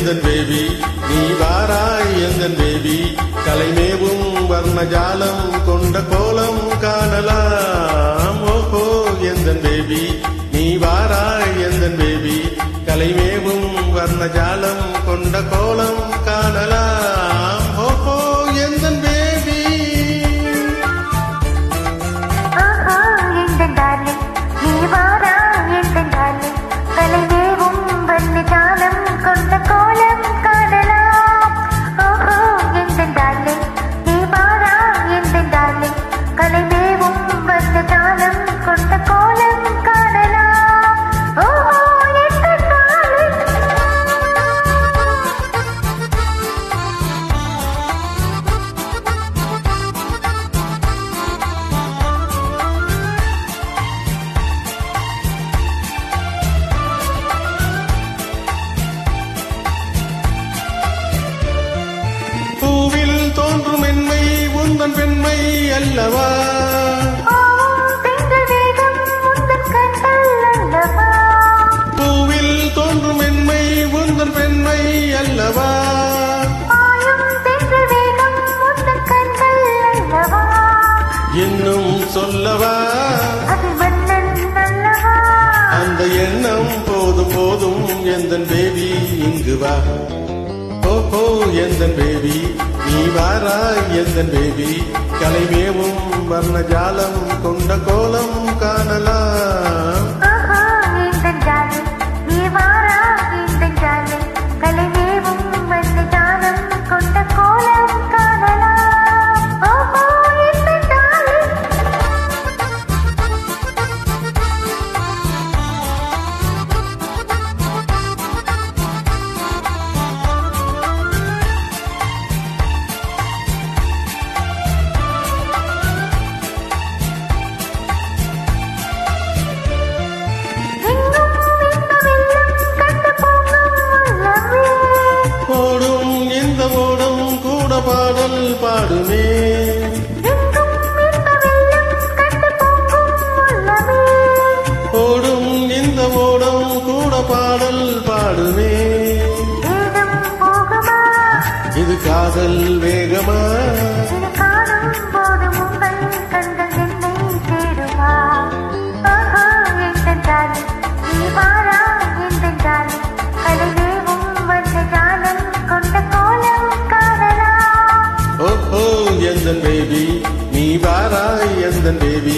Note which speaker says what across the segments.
Speaker 1: எந்தன் பேபி? நீ வாராய் எந்தன் பேபி? கலைமேவும் வர்ணஜாலம் கொண்ட கோலம் காணலாம். ஓஹோ எந்தன் பேபி?
Speaker 2: நீ வாராய் எந்தன்
Speaker 1: பேபி? கலைமேவும் வர்ணஜாலம் உண்மை அல்லவா? பூவில் தோன்றும் மென்மை உந்தன் பெண்மை அல்லவா? இன்னும் சொல்லவா? அந்த எண்ணம் போதும் போதும் எந்தன் பேபி இங்கு வா. ஓஹோ எந்தன் பேபி நீ வாரா எந்தன் பேபி கலைமேவும் வர்ணஜாலம் கொண்ட கோலம் காணலாம். பாடல் பாடுமே ஓடும் இந்த ஓடம் கூட பாடல் பாடுமே. வாராய் தேவி பேபி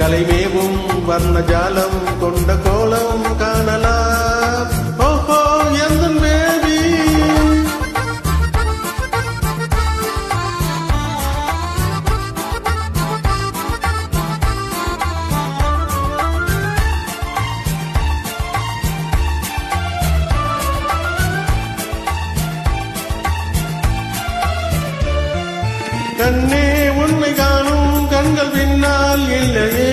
Speaker 1: கலைமேவும் வர்ணஜாலம் கொண்ட கோலம் காணலாம். ஓஹோ எந்தன் தேவி கண்ணே உன்னை கண்கள் பின்னால் இல்லையே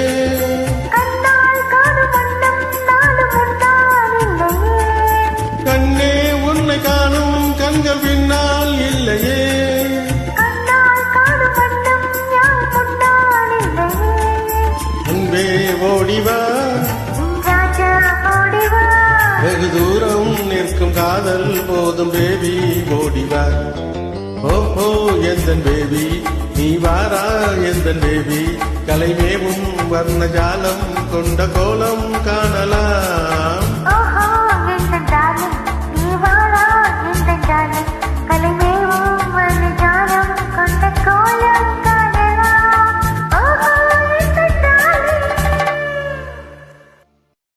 Speaker 1: கண்ணே உன்னை காணும் கண்கள் பின்னால் இல்லையே அன்பே
Speaker 2: ஓடிவா
Speaker 1: வெகு தூரம் நிற்கும் காதல் போதும் பேபி ஓடிவா ஓஹோ எந்தன் பேபி நீ வாரா எந்தன் பேபி கலைமேவும் வர்ணஜாலம் கொண்ட கோலம் காணலாம்